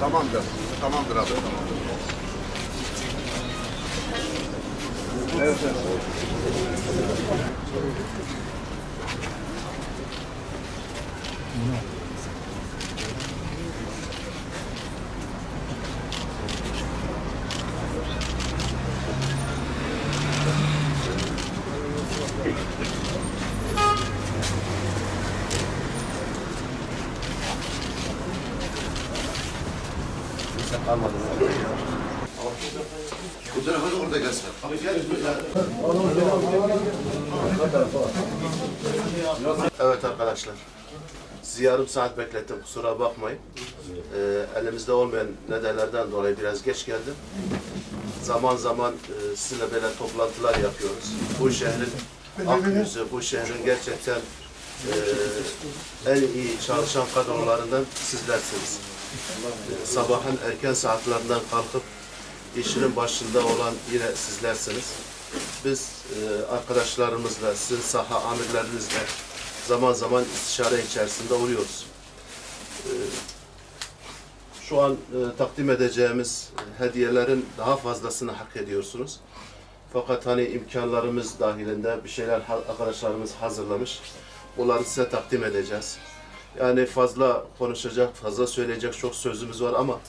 Tamamdır. Tamamdır abi. Tamamdır. Evet arkadaşlar. Sizi yarım saat beklettim. Kusura bakmayın. Ee, elimizde olmayan nedenlerden dolayı biraz geç geldim. Zaman zaman e, sizinle böyle toplantılar yapıyoruz. Bu şehrin akyüzü, bu şehrin gerçekten e, en iyi çalışan kadrolarından sizlersiniz. E, sabahın erken saatlerinden kalkıp işinin başında olan yine sizlersiniz. Biz e, arkadaşlarımızla, sizin saha amirlerinizle zaman zaman istişare içerisinde oluyoruz. E, şu an e, takdim edeceğimiz hediyelerin daha fazlasını hak ediyorsunuz. Fakat hani imkanlarımız dahilinde bir şeyler arkadaşlarımız hazırlamış. Bunları size takdim edeceğiz. Yani fazla konuşacak, fazla söyleyecek çok sözümüz var ama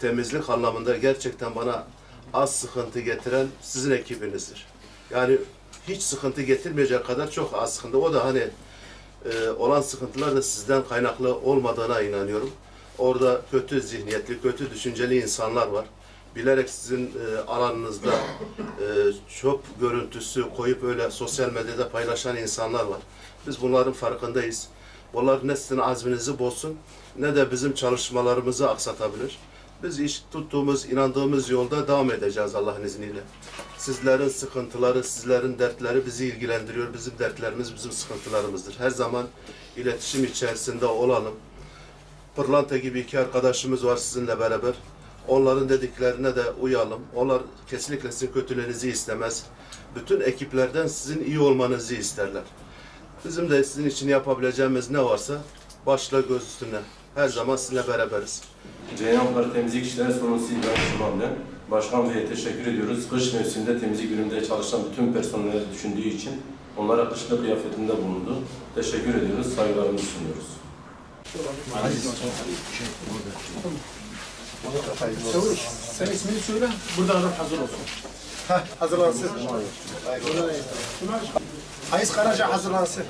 temizlik anlamında gerçekten bana az sıkıntı getiren sizin ekibinizdir. Yani hiç sıkıntı getirmeyecek kadar çok az sıkıntı. O da hani e, olan sıkıntılar da sizden kaynaklı olmadığına inanıyorum. Orada kötü zihniyetli, kötü düşünceli insanlar var. Bilerek sizin e, alanınızda e, çöp görüntüsü koyup öyle sosyal medyada paylaşan insanlar var. Biz bunların farkındayız. Bunlar ne sizin azminizi bozsun ne de bizim çalışmalarımızı aksatabilir. Biz iş tuttuğumuz, inandığımız yolda devam edeceğiz Allah'ın izniyle. Sizlerin sıkıntıları, sizlerin dertleri bizi ilgilendiriyor. Bizim dertlerimiz bizim sıkıntılarımızdır. Her zaman iletişim içerisinde olalım. Pırlanta gibi iki arkadaşımız var sizinle beraber. Onların dediklerine de uyalım. Onlar kesinlikle sizin kötülüğünüzü istemez. Bütün ekiplerden sizin iyi olmanızı isterler. Bizim de sizin için yapabileceğimiz ne varsa başla göz üstüne. Her zaman sizinle beraberiz. Ceyhanpınar Temizlik İşleri Sorumlusu İbrahim Şiman'dan Başkan Bey'e teşekkür ediyoruz. Kış mevsiminde temizlik ürününde çalışan bütün personeli düşündüğü için onlara kışlık kıyafetinde bulundu. Teşekkür ediyoruz, saygılarımızı sunuyoruz. Çavuş, sen ismini söyle, burada hazır olsun. Heh, hazırlansın. Ayız Karaca hazırlansın.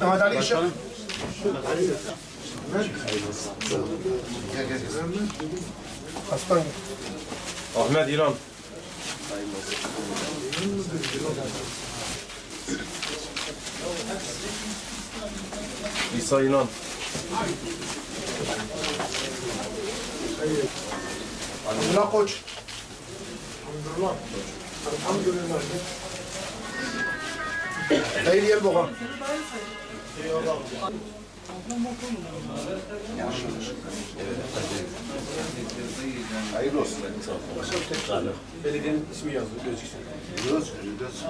Mehmet Ali Işık. Aslan. Ahmet İran. İsa İnan. Abdullah Koç. Hayır Yelboğa. Hayırlı olsun. Belediyenin ismi yazıyor, gözüksün. Göz, göz.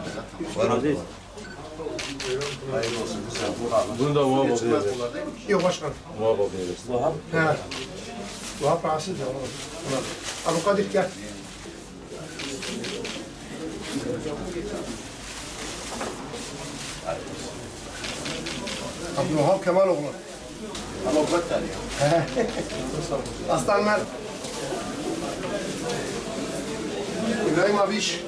Hayırlı olsun. Bunu da Vahap abiye ver. Bunlar değil mi? Yok başkan. Vahap abiye versin. He. Vahap rahatsız ya. Abu Kadir gel. Abdülvahap Kemaloğlu. Kadar ya. Aslan Mer. İbrahim Abiş.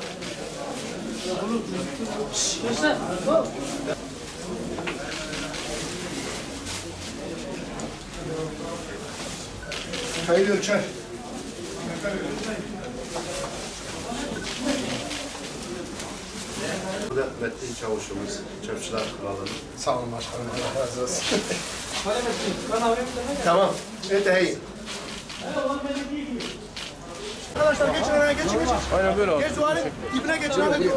Hayır Ölçer. Bu da Metin Çavuş'umuz, Çöpçüler Kralı'nın. Sağ olun başkanım. Allah razı olsun. tamam. Evet hey. Arkadaşlar geçin oraya geçin geçin. Aynen böyle abi. Geç duvarın dibine geçin hadi.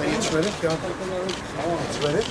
Ben hiç böyle ya. Şey hiç böyle.